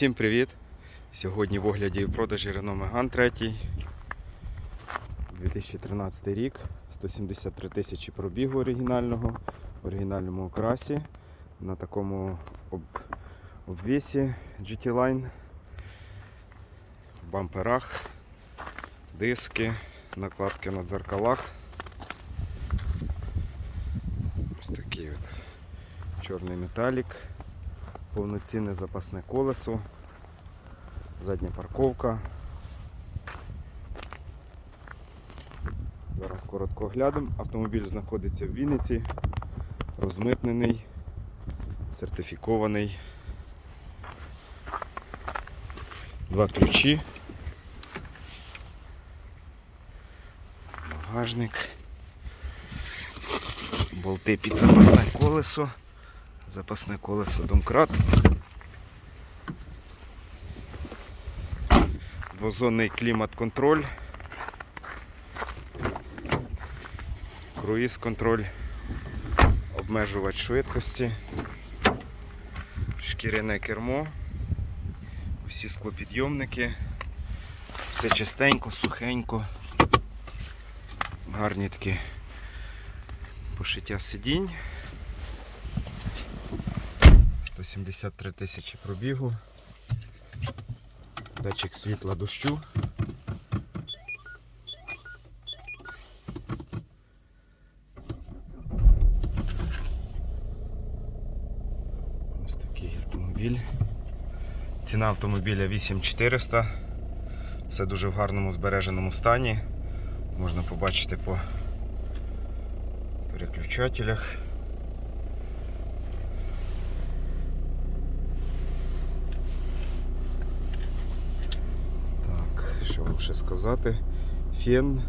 Всім привіт! Сьогодні в огляді і продажі Renault Megane 3. 2013 рік, 173 тисячі пробігу оригінального, в оригінальному окрасі, на такому об... обвісі GT Line, в бамперах, диски, накладки на дзеркалах. Ось такий от чорний металік повноцінне запасне колесо, задня парковка. Зараз коротко оглянемо. Автомобіль знаходиться в Вінниці, розмитнений, сертифікований. Два ключі. Багажник. Болти під запасне колесо. Запасне колесо домкрат. Двозонний клімат-контроль. Круїз контроль, обмежувач швидкості, шкіряне кермо, всі склопідйомники, все чистенько, сухенько, гарні такі пошиття сидінь. 173 тисячі пробігу. Датчик світла дощу. Ось такий автомобіль. Ціна автомобіля 8400. Все дуже в гарному збереженому стані. Можна побачити по переключателях. Так, що вам ще сказати? Фен,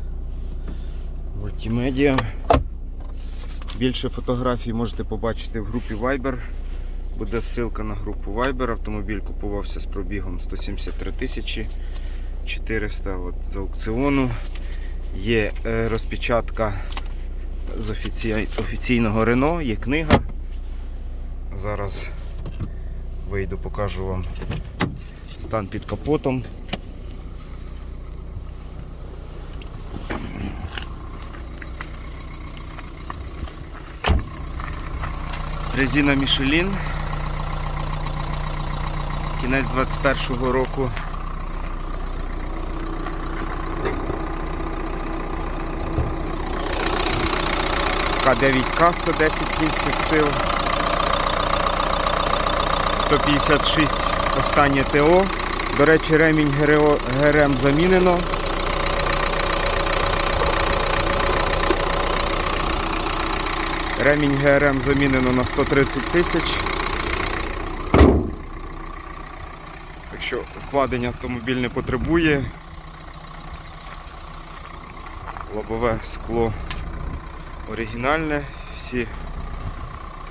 мультимедіа. Більше фотографій можете побачити в групі Viber. Буде ссылка на групу Viber. Автомобіль купувався з пробігом 173 тисячі 400 от, з аукціону. Є е, розпечатка з офіці... офіційного Рено, є книга. Зараз вийду, покажу вам стан під капотом. Резина Michelin. Кінець 21-го року. К9К 110 кінських сил. 156 останнє ТО. До речі, ремінь ГРМ замінено. Ремінь ГРМ замінено на 130 тисяч. Якщо вкладення автомобіль не потребує, лобове скло оригінальне, всі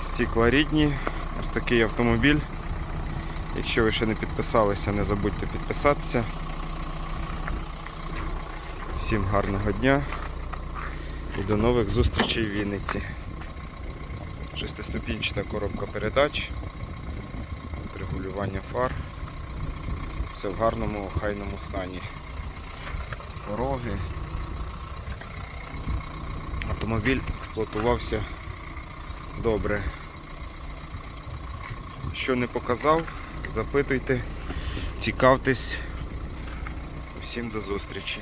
стекла рідні. Ось такий автомобіль. Якщо ви ще не підписалися, не забудьте підписатися. Всім гарного дня і до нових зустрічей в Вінниці. Шестиступінчата коробка передач, регулювання фар. Все в гарному, охайному стані. Пороги. Автомобіль експлуатувався добре. Що не показав, запитуйте, цікавтесь. Усім до зустрічі.